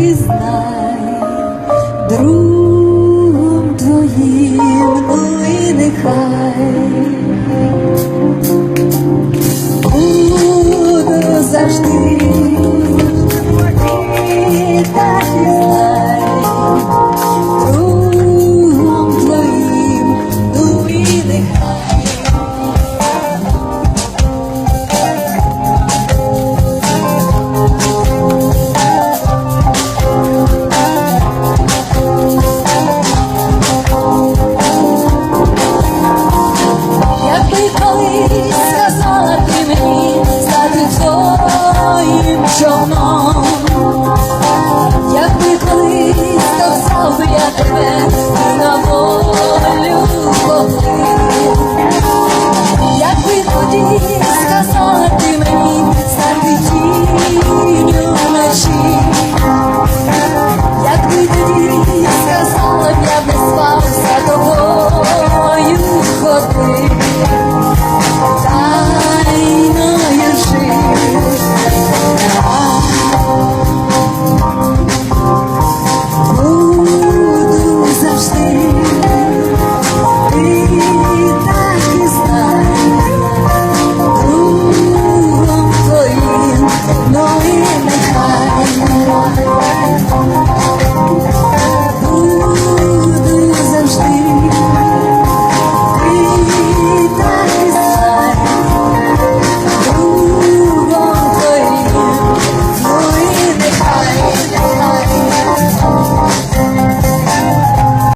і знай, другом твоїм, ну і нехай show. Oh, my God.